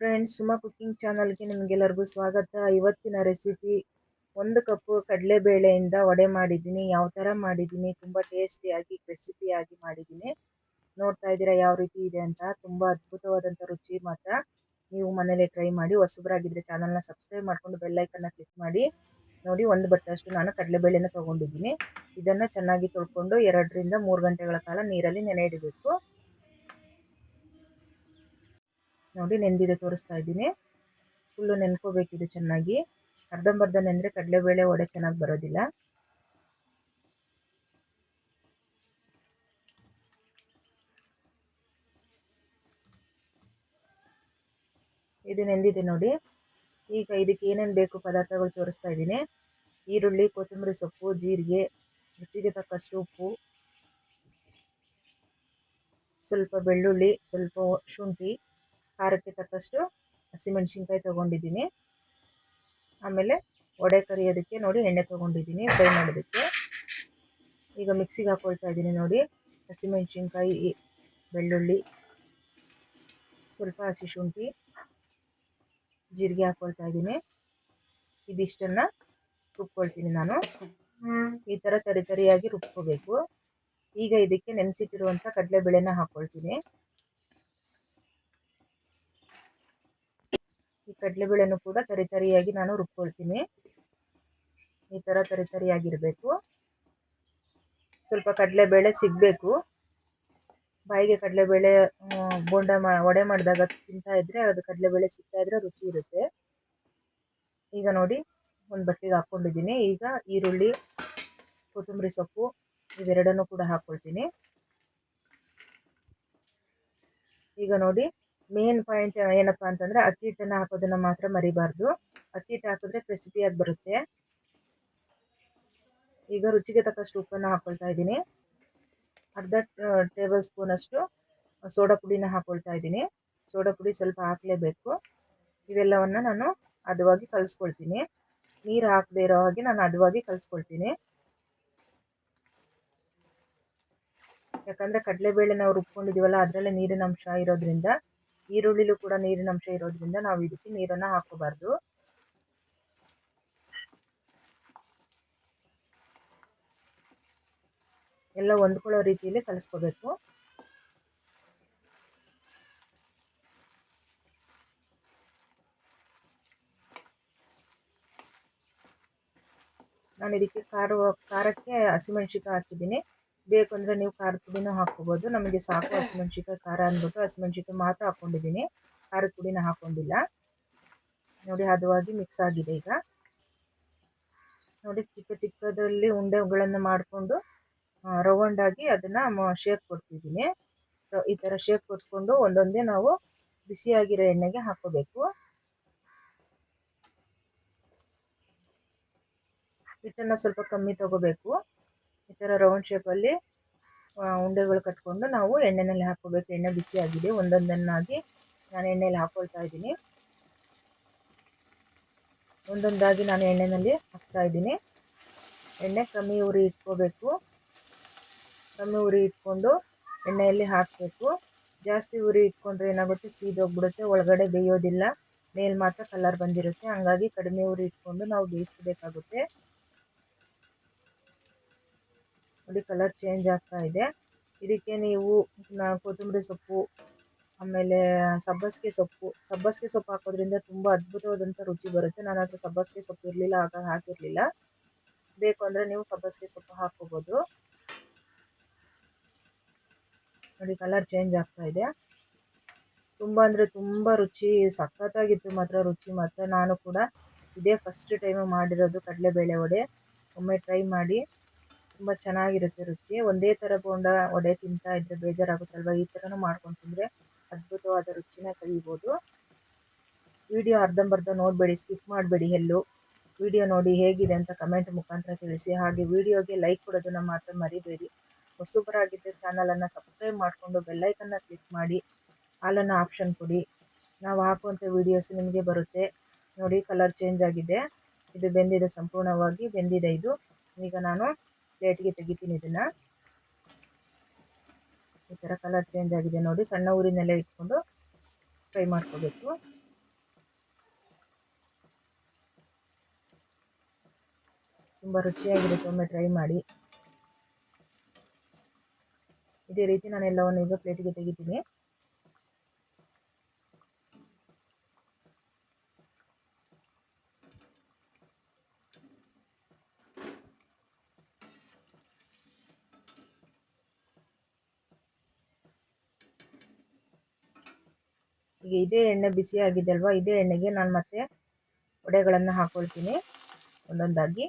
Friends Suma cooking ಚಾನಲ್ಗೆ ನಿಮಗೆಲ್ಲರಿಗೂ ಸ್ವಾಗತ. ಇವತ್ತಿನ ರೆಸಿಪಿ ಒಂದು ಕಪ್ಪು ಕಡಲೆಬೇಳೆಯಿಂದ ವಡೆ ಮಾಡಿದ್ದೀನಿ. ಯಾವ ಥರ ಮಾಡಿದ್ದೀನಿ? ತುಂಬ ಟೇಸ್ಟಿಯಾಗಿ ರೆಸಿಪಿಯಾಗಿ ಮಾಡಿದ್ದೀನಿ. ನೋಡ್ತಾ ಇದ್ದೀರಾ ಯಾವ ರೀತಿ ಇದೆ ಅಂತ? ತುಂಬ ಅದ್ಭುತವಾದಂಥ ರುಚಿ ಮಾತ್ರ ನೀವು ಮನೇಲಿ ಟ್ರೈ ಮಾಡಿ. ಹೊಸಬರಾಗಿದ್ದರೆ ಚಾನಲ್ನ ಸಬ್ಸ್ಕ್ರೈಬ್ ಮಾಡಿಕೊಂಡು ಬೆಲ್ಲೈಕನ್ನ ಕ್ಲಿಕ್ ಮಾಡಿ. ನೋಡಿ, ಒಂದು ಬಟ್ಟಷ್ಟು ನಾನು ಕಡಲೆಬೇಳೆನ ತೊಗೊಂಡಿದ್ದೀನಿ. ಇದನ್ನು ಚೆನ್ನಾಗಿ ತೊಳ್ಕೊಂಡು ಎರಡರಿಂದ ಮೂರು ಗಂಟೆಗಳ ಕಾಲ ನೀರಲ್ಲಿ ನೆನೆ ಇಡಬೇಕು ನೋಡಿ ನೆಂದಿದೆ ತೋರಿಸ್ತಾ ಇದ್ದೀನಿ. ಫುಲ್ಲು ಇದು ಚೆನ್ನಾಗಿ. ಅರ್ಧಂಬರ್ಧ ನೆಂದರೆ ಕಡಲೆಬೇಳೆ ವಡೆ ಚೆನ್ನಾಗಿ ಬರೋದಿಲ್ಲ. ಇದು ನೆಂದಿದೆ ನೋಡಿ. ಈಗ ಇದಕ್ಕೆ ಏನೇನು ಬೇಕು ಪದಾರ್ಥಗಳು ತೋರಿಸ್ತಾ ಇದ್ದೀನಿ. ಈರುಳ್ಳಿ, ಕೊತ್ತಂಬರಿ ಸೊಪ್ಪು, ಜೀರಿಗೆ, ರುಚಿಗೆ ತಕ್ಕಷ್ಟು ಉಪ್ಪು. ಸ್ವಲ್ಪ ಬೆಳ್ಳುಳ್ಳಿ, ಸ್ವಲ್ಪ ಶುಂಠಿ. ಖಾರಕ್ಕೆ ತಕ್ಕಷ್ಟು ಹಸಿಮೆಣ್ಸಿನ್ಕಾಯಿ ತೊಗೊಂಡಿದ್ದೀನಿ. ಆಮೇಲೆ ವಡೆ ಕರಿಯೋದಕ್ಕೆ ನೋಡಿ ಎಣ್ಣೆ ತೊಗೊಂಡಿದ್ದೀನಿ, ಫ್ರೈ ಮಾಡೋದಕ್ಕೆ. ಈಗ ಮಿಕ್ಸಿಗೆ ಹಾಕ್ಕೊಳ್ತಾ ಇದ್ದೀನಿ ನೋಡಿ. ಹಸಿಮೆಣ್ಸಿನ್ಕಾಯಿ ಬೆಳ್ಳುಳ್ಳಿ, ಸ್ವಲ್ಪ ಹಸಿ ಶುಂಠಿ, ಜೀರಿಗೆ ಹಾಕ್ಕೊಳ್ತಾ ಇದ್ದೀನಿ. ಇದಿಷ್ಟನ್ನು ರುಬ್ಕೊಳ್ತೀನಿ ನಾನು. ಈ ಥರ ತರಿ ತರಿಯಾಗಿ ರುಬ್ಕೋಬೇಕು. ಈಗ ಇದಕ್ಕೆ ನೆನೆಸಿಟ್ಟಿರುವಂಥ ಕಡಲೆಬೇಳೆನ ಹಾಕ್ಕೊಳ್ತೀನಿ ಈ ಕಡಲೆಬೇಳೆನೂ ಕೂಡ ತರಿ ತರಿಯಾಗಿ ನಾನು ರುಬ್ಕೊಳ್ತೀನಿ. ಈ ಥರ ತರಿ ತರಿಯಾಗಿರಬೇಕು. ಸ್ವಲ್ಪ ಕಡಲೆಬೇಳೆ ಸಿಗಬೇಕು. ಬಾಯಿಗೆ ಕಡಲೆಬೇಳೆ ಬೋಂಡ ಮಾ, ವಡೆ ಮಾಡಿದಾಗ ತಿಂತಾ ಇದ್ದರೆ ಅದು ಕಡಲೆಬೇಳೆ ಸಿಗ್ತಾ ಇದ್ರೆ ರುಚಿ ಇರುತ್ತೆ. ಈಗ ನೋಡಿ, ಒಂದು ಬಟ್ಟೆಗೆ ಹಾಕ್ಕೊಂಡಿದ್ದೀನಿ ಈಗ ಈರುಳ್ಳಿ, ಕೊತ್ತಂಬರಿ ಸೊಪ್ಪು ಇವೆರಡನ್ನೂ ಕೂಡ ಹಾಕ್ಕೊಳ್ತೀನಿ ಈಗ ನೋಡಿ ಮೇನ್ ಪಾಯಿಂಟ್ ಏನಪ್ಪ ಅಂತಂದರೆ ಅಕ್ಕಿ ಹಿಟ್ಟನ್ನು ಹಾಕೋದನ್ನು ಮಾತ್ರ ಮರಿಬಾರ್ದು. ಅಕ್ಕಿ ಹಿಟ್ಟು ಹಾಕಿದ್ರೆ ಕ್ರಿಸ್ಪಿಯಾಗಿ ಬರುತ್ತೆ. ಈಗ ರುಚಿಗೆ ತಕ್ಕಷ್ಟು ಉಪ್ಪನ್ನು ಹಾಕೊಳ್ತಾ ಇದ್ದೀನಿ. ಅರ್ಧ ಟೇಬಲ್ ಸ್ಪೂನಷ್ಟು ಸೋಡಾ ಪುಡಿನ ಹಾಕ್ಕೊಳ್ತಾ ಇದ್ದೀನಿ. ಸೋಡಾ ಪುಡಿ ಸ್ವಲ್ಪ ಹಾಕಲೇಬೇಕು. ಇವೆಲ್ಲವನ್ನು ನಾನು ಹದವಾಗಿ ಕಲಿಸ್ಕೊಳ್ತೀನಿ. ನೀರು ಹಾಕದೇ ಇರೋ ಹಾಗೆ ನಾನು ಹದವಾಗಿ ಕಲಿಸ್ಕೊಳ್ತೀನಿ. ಯಾಕಂದರೆ ಕಡಲೆಬೇಳೆ ನಾವು ರುಬ್ಕೊಂಡಿದ್ದೀವಲ್ಲ ಅದರಲ್ಲೇ ನೀರಿನ ಅಂಶ ಇರೋದ್ರಿಂದ ಈರುಳ್ಳಿಲೂ ಕೂಡ ನೀರಿನ ಅಂಶ ಇರೋದ್ರಿಂದ ನಾವು ಇದಕ್ಕೆ ನೀರನ್ನು ಹಾಕೋಬಾರ್ದು ಎಲ್ಲ ಹೊಂದ್ಕೊಳ್ಳೋ ರೀತಿಯಲ್ಲಿ ಕಲಿಸ್ಕೋಬೇಕು. ನಾನು ಇದಕ್ಕೆ ಖಾರ ಖಾರಕ್ಕೆ ಹಸಿಮೆಣ್ಸಿಕಾಯಿ ಹಾಕಿದ್ದೀನಿ. ಬೇಕು ಅಂದರೆ ನೀವು ಖಾರದ ಪುಡಿನೂ ಹಾಕ್ಕೋಬೋದು. ನಮಗೆ ಸಾಕು ಹಸಿಮೆಣ್ಸಿಕಾಯಿ ಖಾರ ಅಂದ್ಬಿಟ್ಟು ಹಸಿಮೆಣ್ಸಿಕಾಯಿ ಮಾತ್ರ ಹಾಕ್ಕೊಂಡಿದ್ದೀನಿ. ಖಾರದ ಪುಡಿನ ಹಾಕ್ಕೊಂಡಿಲ್ಲ. ನೋಡಿ, ಹದವಾಗಿ ಮಿಕ್ಸ್ ಆಗಿದೆ ಈಗ. ನೋಡಿ, ಚಿಕ್ಕ ಚಿಕ್ಕದರಲ್ಲಿ ಉಂಡೆಗಳನ್ನು ಮಾಡಿಕೊಂಡು ರೌಂಡಾಗಿ ಅದನ್ನು ಶೇಪ್ ಕೊಡ್ತಿದ್ದೀನಿ. ಈ ಥರ ಶೇಪ್ ಕೊಟ್ಕೊಂಡು ಒಂದೊಂದೇ ನಾವು ಬಿಸಿಯಾಗಿರೋ ಎಣ್ಣೆಗೆ ಹಾಕೋಬೇಕು ಹಿಟ್ಟನ್ನು ಸ್ವಲ್ಪ ಕಮ್ಮಿ ತಗೋಬೇಕು. ಈ ಥರ ರೌಂಡ್ ಶೇಪಲ್ಲಿ ಉಂಡೆಗಳು ಕಟ್ಕೊಂಡು ನಾವು ಎಣ್ಣೆನಲ್ಲಿ ಹಾಕ್ಕೋಬೇಕು. ಎಣ್ಣೆ ಬಿಸಿ ಆಗಿದೆ ಒಂದೊಂದನ್ನಾಗಿ ನಾನು ಎಣ್ಣೆಯಲ್ಲಿ ಹಾಕ್ಕೊಳ್ತಾ ಇದ್ದೀನಿ. ಒಂದೊಂದಾಗಿ ನಾನು ಎಣ್ಣೆಯಲ್ಲಿ ಹಾಕ್ತಾ ಇದ್ದೀನಿ. ಎಣ್ಣೆ ಕಮ್ಮಿ ಉರಿ ಇಟ್ಕೋಬೇಕು. ಕಮ್ಮಿ ಉರಿ ಇಟ್ಕೊಂಡು ಎಣ್ಣೆಯಲ್ಲಿ ಹಾಕಬೇಕು. ಜಾಸ್ತಿ ಉರಿ ಇಟ್ಕೊಂಡ್ರೆ ಏನಾಗುತ್ತೆ? ಸೀದೋಗ್ಬಿಡುತ್ತೆ. ಒಳಗಡೆ ಬೇಯೋದಿಲ್ಲ. ಮೇಲೆ ಮಾತ್ರ ಕಲರ್ ಬಂದಿರುತ್ತೆ. ಹಂಗಾಗಿ ಕಡಿಮೆ ಉರಿ ಇಟ್ಕೊಂಡು ನಾವು ಬೇಯಿಸ್ಬೇಕಾಗುತ್ತೆ. ನೋಡಿ ಕಲರ್ ಚೇಂಜ್ ಆಗ್ತಾ ಇದೆ. ಇದಕ್ಕೆ ನೀವು ಕೊತ್ತಂಬರಿ ಸೊಪ್ಪು, ಆಮೇಲೆ ಸಬ್ಬಸಿಗೆ ಸೊಪ್ಪು ಸಬ್ಬಸಿಗೆ ಸೊಪ್ಪು ಹಾಕೋದ್ರಿಂದ ತುಂಬ ಅದ್ಭುತವಾದಂಥ ರುಚಿ ಬರುತ್ತೆ. ನಾನು ಹತ್ರ ಸಬ್ಬಸಿಗೆ ಸೊಪ್ಪು ಇರಲಿಲ್ಲ, ಆಗ ಹಾಕಿರಲಿಲ್ಲ. ಬೇಕು ಅಂದರೆ ನೀವು ಸಬ್ಬಸಿಗೆ ಸೊಪ್ಪು ಹಾಕೋಬೋದು. ನೋಡಿ ಕಲರ್ ಚೇಂಜ್ ಆಗ್ತಾ ಇದೆ. ತುಂಬ ಅಂದರೆ ತುಂಬ ರುಚಿ, ಸಖತ್ತಾಗಿತ್ತು ಮಾತ್ರ ರುಚಿ ಮಾತ್ರ. ನಾನು ಕೂಡ ಇದೇ ಫಸ್ಟ್ ಟೈಮು ಮಾಡಿರೋದು ಕಡಲೆಬೇಳೆ ವಡೆ. ಒಮ್ಮೆ ಟ್ರೈ ಮಾಡಿ. ತುಂಬ ಚೆನ್ನಾಗಿರುತ್ತೆ ರುಚಿ. ಒಂದೇ ಥರ ಬೋಂಡ ವಡೆ ತಿಂತಾ ಇದ್ದರೆ ಬೇಜಾರಾಗುತ್ತಲ್ವ? ಈ ಥರನೂ ಮಾಡ್ಕೊಂಡು ತಿಂದರೆ ಅದ್ಭುತವಾದ ರುಚಿನ ಸವಿಬೋದು. ವಿಡಿಯೋ ಅರ್ಧಂಬರ್ಧ ನೋಡಬೇಡಿ, ಸ್ಕಿಪ್ ಮಾಡಬೇಡಿ ಎಲ್ಲೂ. ವಿಡಿಯೋ ನೋಡಿ ಹೇಗಿದೆ ಅಂತ ಕಮೆಂಟ್ ಮುಖಾಂತರ ತಿಳಿಸಿ. ಹಾಗೆ ವಿಡಿಯೋಗೆ ಲೈಕ್ ಕೊಡೋದನ್ನು ಮಾತ್ರ ಮರಿಬೇಡಿ. ಹೊಸಬರಾಗಿದ್ದರೆ ಚಾನಲನ್ನು ಸಬ್ಸ್ಕ್ರೈಬ್ ಮಾಡಿಕೊಂಡು ಬೆಲ್ಲೈಕನ್ನ ಕ್ಲಿಕ್ ಮಾಡಿ. ಹಾಲನ್ನು ಆಪ್ಷನ್ ಕೊಡಿ. ನಾವು ಹಾಕುವಂಥ ವೀಡಿಯೋಸ್ ನಿಮಗೆ ಬರುತ್ತೆ. ನೋಡಿ, ಕಲರ್ ಚೇಂಜ್ ಆಗಿದೆ. ಇದು ಬೆಂದಿದೆ, ಸಂಪೂರ್ಣವಾಗಿ ಬೆಂದಿದೆ ಇದು. ಈಗ ನಾನು ಪ್ಲೇಟಿಗೆ ತೆಗಿತೀನಿ ಇದನ್ನು. ಈ ಥರ ಕಲರ್ ಚೇಂಜ್ ಆಗಿದೆ ನೋಡಿ, ಸಣ್ಣ ಊರಿನಲ್ಲೇ ಇಟ್ಕೊಂಡು ಫ್ರೈ ಮಾಡ್ಕೋಬೇಕು. ತುಂಬ ರುಚಿಯಾಗಿರುತ್ತೆ ಒಮ್ಮೆ ಟ್ರೈ ಮಾಡಿ. ಇದೇ ರೀತಿ ನಾನು ಎಲ್ಲವನ್ನು ಈಗ ಪ್ಲೇಟಿಗೆ ತೆಗಿತೀನಿ. ಈಗ ಇದೇ ಎಣ್ಣೆ ಬಿಸಿ ಆಗಿದೆ ಅಲ್ವಾ? ಇದೇ ಎಣ್ಣೆಗೆ ನಾನು ಮತ್ತೆ ವಡೆಗಳನ್ನು ಹಾಕೊಳ್ತೀನಿ ಒಂದೊಂದಾಗಿ.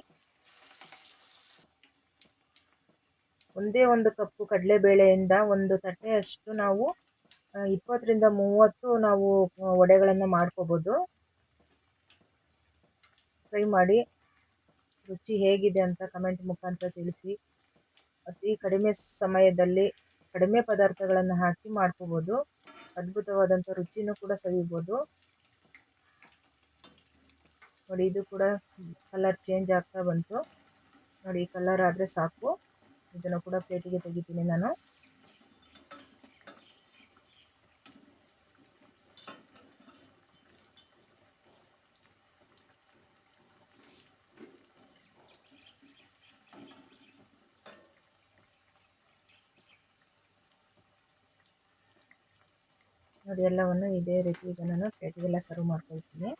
ಒಂದೇ ಒಂದು ಕಪ್ಪು ಕಡಲೆಬೇಳೆಯಿಂದ ಒಂದು ತಟ್ಟೆಯಷ್ಟು ನಾವು ಇಪ್ಪತ್ತರಿಂದ ಮೂವತ್ತು ನಾವು ವಡೆಗಳನ್ನು ಮಾಡ್ಕೋಬೋದು. ಫ್ರೈ ಮಾಡಿ, ರುಚಿ ಹೇಗಿದೆ ಅಂತ ಕಮೆಂಟ್ ಮುಖಾಂತರ ತಿಳಿಸಿ. ಅತಿ ಕಡಿಮೆ ಸಮಯದಲ್ಲಿ ಕಡಿಮೆ ಪದಾರ್ಥಗಳನ್ನು ಹಾಕಿ ಮಾಡ್ಕೋಬೋದು. ಅದ್ಭುತವಾದಂಥ ರುಚಿನೂ ಕೂಡ ಸವಿಬೋದು. ನೋಡಿ, ಇದು ಕೂಡ ಕಲರ್ ಚೇಂಜ್ ಆಗ್ತಾ ಬಂತು. ನೋಡಿ, ಈ ಕಲರ್ ಆದರೆ ಸಾಕು. ಇದನ್ನು ಕೂಡ ಪ್ಲೇಟಿಗೆ ತೆಗಿತೀನಿ ನಾನು. ನೋಡಿ, ಎಲ್ಲವನ್ನು ಇದೇ ರೀತಿ ಈಗ ನಾನು ಪ್ಲೇಟಿಗೆಲ್ಲ ಸರ್ವ್ ಮಾಡ್ಕೊಳ್ತೀನಿ.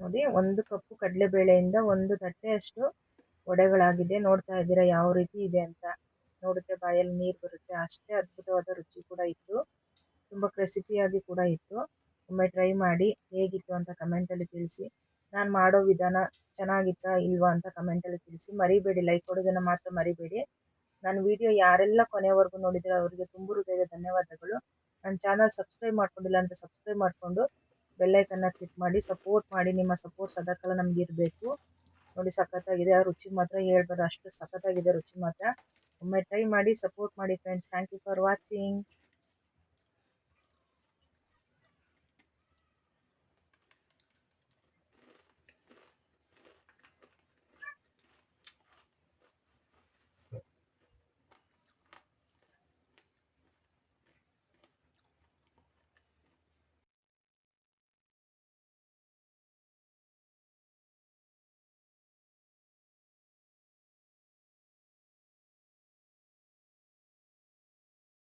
ನೋಡಿ, ಒಂದು ಕಪ್ಪು ಕಡಲೆಬೇಳೆಯಿಂದ ಒಂದು ತಟ್ಟೆಯಷ್ಟು ವಡೆಗಳಾಗಿದೆ. ನೋಡ್ತಾ ಇದ್ದೀರಾ ಯಾವ ರೀತಿ ಇದೆ ಅಂತ. ನೋಡುತ್ತೆ, ಬಾಯಲ್ಲಿ ನೀರು ಬರುತ್ತೆ. ಅಷ್ಟೇ ಅದ್ಭುತವಾದ ರುಚಿ ಕೂಡ ಇತ್ತು. ತುಂಬ ಕ್ರೆಸಿಪಿಯಾಗಿ ಕೂಡ ಇತ್ತು. ಒಮ್ಮೆ ಟ್ರೈ ಮಾಡಿ ಹೇಗಿತ್ತು ಅಂತ ಕಮೆಂಟಲ್ಲಿ ತಿಳಿಸಿ. ನಾನು ಮಾಡೋ ವಿಧಾನ ಚೆನ್ನಾಗಿತ್ತಾ ಇಲ್ವಾ ಅಂತ ಕಮೆಂಟಲ್ಲಿ ತಿಳಿಸಿ. ಮರಿಬೇಡಿ ಲೈಕ್ ಕೊಡೋದನ್ನು ಮಾತ್ರ ಮರಿಬೇಡಿ. ನನ್ನ ವಿಡಿಯೋ ಯಾರೆಲ್ಲ ಕೊನೆಯವರೆಗೂ ನೋಡಿದರೆ ಅವರಿಗೆ ತುಂಬ ಹೃದಯದ ಧನ್ಯವಾದಗಳು. ನನ್ನ ಚಾನಲ್ ಸಬ್ಸ್ಕ್ರೈಬ್ ಮಾಡ್ಕೊಂಡಿಲ್ಲ ಅಂತ ಸಬ್ಸ್ಕ್ರೈಬ್ ಮಾಡಿಕೊಂಡು ಬೆಲ್ಲೈಕನ್ನ ಕ್ಲಿಕ್ ಮಾಡಿ ಸಪೋರ್ಟ್ ಮಾಡಿ. ನಿಮ್ಮ ಸಪೋರ್ಟ್ ಸದಾಕಾಲ ನಮ್ಗೆ ಇರಬೇಕು. ನೋಡಿ, ಸಖತ್ತಾಗಿದೆ. ಆ ರುಚಿ ಮಾತ್ರ ಹೇಳ್ಬಾರ್ದು. ಅಷ್ಟು ಸಖತ್ತಾಗಿದೆ ರುಚಿ ಮಾತ್ರ. ಒಮ್ಮೆ ಟ್ರೈ ಮಾಡಿ ಸಪೋರ್ಟ್ ಮಾಡಿ friends thank you for watching